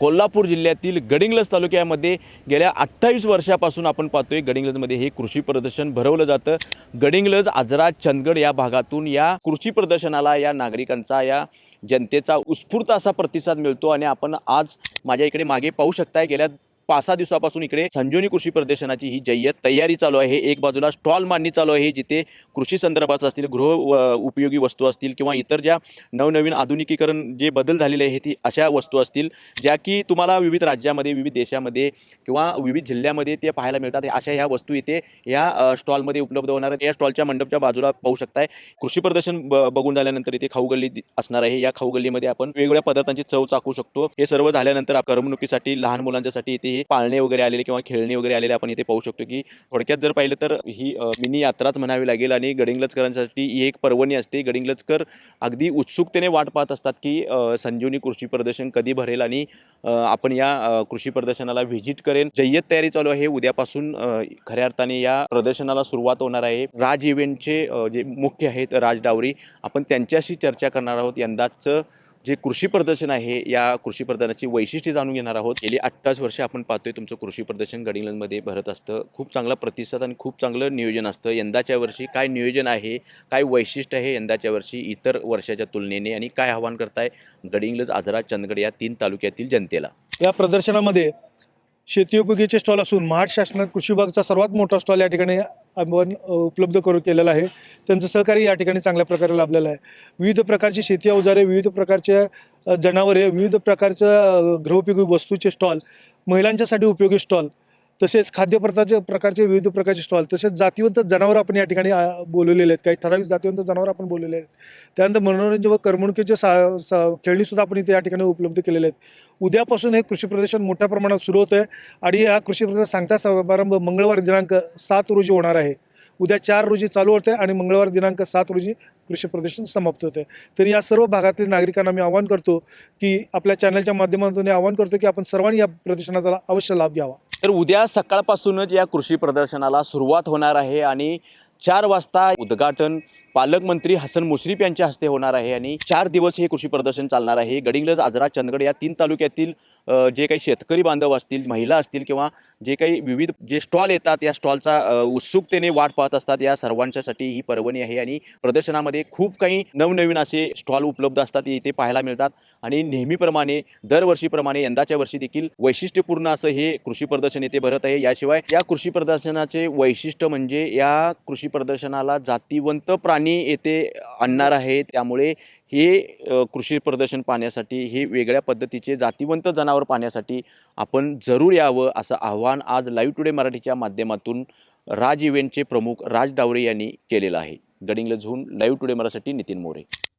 कोल्हापूर जिल्ह्यातील गडिंग्लज तालुक्यामध्ये गेल्या अठ्ठावीस वर्षापासून आपण पाहतोय गडिंग्लजमध्ये हे कृषी प्रदर्शन भरवलं जातं. गडिंग्लज आजरा चंदगड या भागातून या कृषी प्रदर्शनाला या नागरिकांचा या जनतेचा उत्स्फूर्त असा प्रतिसाद मिळतो आणि आपण आज माझ्या इकडे मागे पाहू शकताय. गेल्या पाच सहा दिवसापासून इकडे संजीवनी कृषी प्रदर्शनाची ही जय्यत तयारी चालू आहे. एक बाजूला स्टॉल मांडणी चालू आहे जिथे कृषी संदर्भाचं असतील गृह व- उपयोगी वस्तू असतील किंवा इतर ज्या नवनवीन आधुनिकीकरण जे बदल झालेले आहे ती अशा वस्तू असतील ज्या की तुम्हाला विविध राज्यामध्ये विविध देशामध्ये किंवा विविध जिल्ह्यामध्ये ते पाहायला मिळतात. अशा ह्या वस्तू इथे या स्टॉलमध्ये उपलब्ध होणार आहेत. या स्टॉलच्या मंडपच्या बाजूला पाहू शकताय कृषी प्रदर्शन ब- बघून झाल्यानंतर इथे खाऊ गल्ली असणार आहे. या खाऊ गल्लीमध्ये आपण वेगवेगळ्या पदार्थांची चव चाकू शकतो. हे सर्व झाल्यानंतर करमणुकीसाठी लहान मुलांच्यासाठी इथे हे पाळणे वगैरे आलेले किंवा खेळणे वगैरे आलेले आपण इथे पाहू शकतो की थोडक्यात जर पाहिलं तर ही मिनी यात्राच म्हणावी लागेल आणि गडिंगलजकरांसाठी ही एक पर्वणी असते. गडिंग्लजकर अगदी उत्सुकतेने वाट पाहत असतात की संजीवनी कृषी प्रदर्शन कधी भरेल आणि आपण या कृषी प्रदर्शनाला व्हिजिट करेन. जय्यत तयारी चालू आहे. उद्यापासून खऱ्या अर्थाने या प्रदर्शनाला सुरुवात होणार आहे. राज इव्हेंटचे जे मुख्य आहेत राज डावरी आपण त्यांच्याशी चर्चा करणार आहोत. यंदाचं जे कृषी प्रदर्शन आहे या कृषी प्रदर्शनाची वैशिष्ट्ये जाणून घेणार आहोत. गेली अठ्ठावीस वर्ष आपण पाहतोय तुमचं कृषी प्रदर्शन गडिंगलमध्ये भरत असतं. खूप चांगला प्रतिसाद आणि खूप चांगलं नियोजन असतं. यंदाच्या वर्षी काय नियोजन आहे काय वैशिष्ट्य आहे यंदाच्या वर्षी इतर वर्षाच्या तुलनेने आणि काय आव्हान करताय गडिंग्लज आजरा चंदगड या तीन तालुक्यातील जनतेला? या प्रदर्शनामध्ये शेती उपयोगीचे स्टॉल असून महाराष्ट्र शासनात कृषी विभागाचा सर्वात मोठा स्टॉल या ठिकाणी आपण उपलब्ध करून केलेला आहे. त्यांचं सहकार्य या ठिकाणी चांगल्या प्रकारे लाभलेलं आहे. विविध प्रकारची शेती अवजारे विविध प्रकारचे जनावरे विविध प्रकारच्या गृहोपयोगी वस्तूचे स्टॉल महिलांच्यासाठी उपयोगी स्टॉल तसेच खाद्यपदार्थाचे प्रकारचे विविध प्रकारचे स्टॉल तसेच जातीवंत जनावर आपण या ठिकाणी बोलवलेले आहेत. काही ठराविक जातीवंत जनावर आपण बोललेले आहेत. त्यानंतर मनोरंजन व करमणुकीचे सा सा खेळणीसुद्धा आपण इथे या ठिकाणी उपलब्ध केलेले आहेत. उद्यापासून हे कृषी प्रदर्शन मोठ्या प्रमाणात सुरू होतं आहे आणि हा कृषी प्रदर्शन सांगता समारंभ मंगळवार दिनांक सात रोजी होणार आहे. उद्या चार रोजी चालू होते आणि मंगळवार दिनांक सात रोजी कृषी प्रदर्शन समाप्त होते तर या सर्व भागातील नागरिकांना मी आवाहन करतो की आपल्या चॅनलच्या माध्यमातून आवाहन करतो की आपण सर्वांनी या प्रदर्शनाचा अवश्य लाभ घ्यावा. तर उद्या सकाळपासूनच या कृषी प्रदर्शनाला सुरुवात होणार आहे आणि चार वाजता उद्घाटन पालकमंत्री हसन मुश्रीफ यांच्या हस्ते होणार आहे आणि चार दिवस हे कृषी प्रदर्शन चालणार आहे. गडिंग्लज आजरा चंदगड या तीन तालुक्यातील जे काही शेतकरी बांधव असतील महिला असतील किंवा जे काही विविध जे स्टॉल येतात या स्टॉलचा उत्सुकतेने वाट पाहत असतात. या सर्वांच्यासाठी ही पर्वणी आहे आणि प्रदर्शनामध्ये खूप काही नवनवीन असे स्टॉल उपलब्ध असतात ते इथे पाहायला मिळतात. आणि नेहमीप्रमाणे दरवर्षीप्रमाणे यंदाच्या वर्षी देखील वैशिष्ट्यपूर्ण असं हे कृषी प्रदर्शन येथे भरत आहे. याशिवाय या कृषी प्रदर्शनाचे वैशिष्ट्य म्हणजे या कृषी प्रदर्शनाला जातीवंत प्राणी येथे आणणार आहे. त्यामुळे हे कृषी प्रदर्शन पाहण्यासाठी हे वेगळ्या पद्धतीचे जातिवंत जनावर पाहण्यासाठी आपण जरूर यावं असं आव्हान आज लाईव्ह टुडे मराठीच्या माध्यमातून राज इव्हेंटचे प्रमुख राज डावरे यांनी केलेलं आहे. गडिंग्लजहून लाईव्ह टुडे मराठी नितीन मोरे.